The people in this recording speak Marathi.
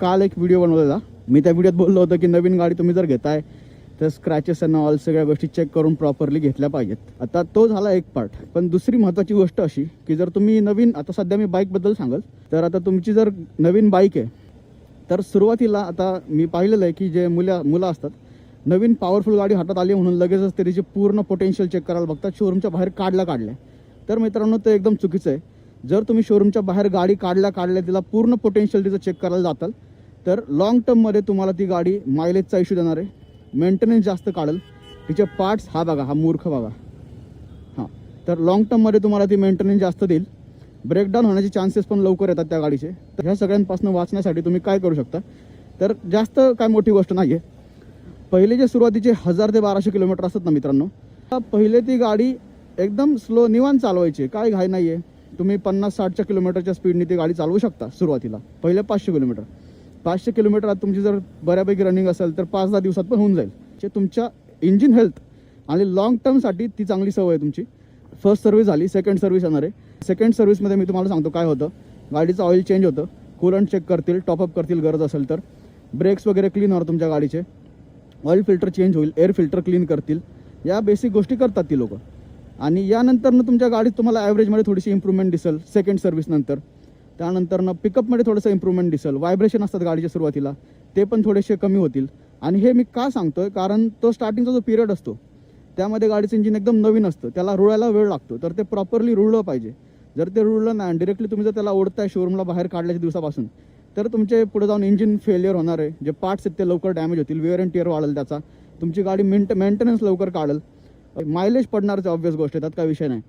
काल एक व्हिडिओ बनवलेला. मी त्या व्हिडिओत बोललो होतं की नवीन गाडी तुम्ही जर घेताय तर स्क्रॅचेस आणि ऑल सगळ्या गोष्टी चेक करून प्रॉपरली घेतल्या पाहिजेत. आता तो झाला एक पार्ट पण दुसरी महत्त्वाची गोष्ट अशी की जर तुम्ही नवीन आता सध्या मी बाईकबद्दल सांगाल तर आता तुमची जर नवीन बाईक आहे तर सुरुवातीला आता मी पाहिलेलं आहे की जे मुल्या मुलं असतात नवीन पॉवरफुल गाडी हातात आली म्हणून लगेचच ते तिचे पूर्ण पोटेन्शियल चेक करायला बघतात शोरूमच्या बाहेर काढला काढल्या. तर मित्रांनो ते एकदम चुकीचं आहे. जर तुम्ही शोरूमच्या बाहेर गाडी काढल्या काढल्या तिला पूर्ण पोटेन्शियल तिचं चेक करायला जाताल तर लॉंग टर्ममध्ये तुम्हाला ती गाडी मायलेजचा इश्यू देणार आहे. मेंटेनन्स जास्त काढेल. तिचे पार्ट्स हा बघा हा मूर्ख बघा. हां. तर लॉंग टर्ममध्ये तुम्हाला ती मेंटेनन्स जास्त देईल. ब्रेकडाऊन होण्याचे चान्सेस पण लवकर येतात त्या गाडीचे. तर ह्या सगळ्यांपासून वाचण्यासाठी तुम्ही काय करू शकता? तर जास्त काय मोठी गोष्ट नाही आहे पहिले जे सुरुवातीचे हजार ते बाराशे किलोमीटर असतात ना मित्रांनो पहिले ती गाडी एकदम स्लो निवान चालवायची. काय घाई नाही आहे तुम्ही पन्नास साठच्या किलोमीटरच्या स्पीडने ती गाडी चालवू शकता सुरुवातीला. पहिले पाचशे किलोमीटर. पाचशे किलोमीटर आता तुमची जर बऱ्यापैकी रनिंग असेल तर पाच दहा दिवसात पण होऊन जाईल. जे तुमच्या इंजिन हेल्थ आणि लॉंग टर्मसाठी ती चांगली सवय आहे तुमची. फर्स्ट सर्व्हिस झाली सेकंड सर्व्हिस येणार आहे. सेकंड सर्व्हिसमध्ये मी तुम्हाला सांगतो काय होतं. गाडीचं ऑइल चेंज होतं. कुलंट चेक करतील टॉपअप करतील गरज असेल तर. ब्रेक्स वगैरे क्लीन होणार तुमच्या गाडीचे. ऑइल फिल्टर चेंज होईल एअर फिल्टर क्लीन करतील. या बेसिक गोष्टी करतात ती लोकं. आणि यानंतरनं तुमच्या गाडीत तुम्हाला ॲव्हरेजमध्ये थोडीशी इम्प्रूव्हमेंट दिसेल सेकंड सर्व्हिसनंतर त्यानंतरनं पिकअपमध्ये थोडंसं इम्प्रूव्हमेंट दिसेल. व्हायब्रेशन असतात गाडीच्या सुरुवातीला. ते पण थोडेसे कमी होतील. आणि हे मी का सांगतो आहे कारण तो स्टार्टिंगचा जो पिरियड असतो त्यामध्ये गाडीचं इंजिन एकदम नवीन असतं. त्याला रुळायला वेळ लागतो. तर ते प्रॉपरली रुळलं पाहिजे. जर ते रुळलं नाही डिरेक्टली तुम्ही जर त्याला ओढताय शोरूमला बाहेर काढल्याच्या दिवसापासून तर तुमचे पुढे जाऊन इंजिन फेलियर होणार आहे. जे पार्ट्स आहेत ते लवकर डॅमेज होतील. वेअर अँड टिअर वाढेल त्याचा. तुमची गाडी मेंट मेंटेनन्स लवकर काढेल. मायलेज पडणारच ऑब्वियस गोष्ट आहे त्यात काय विषय नाही.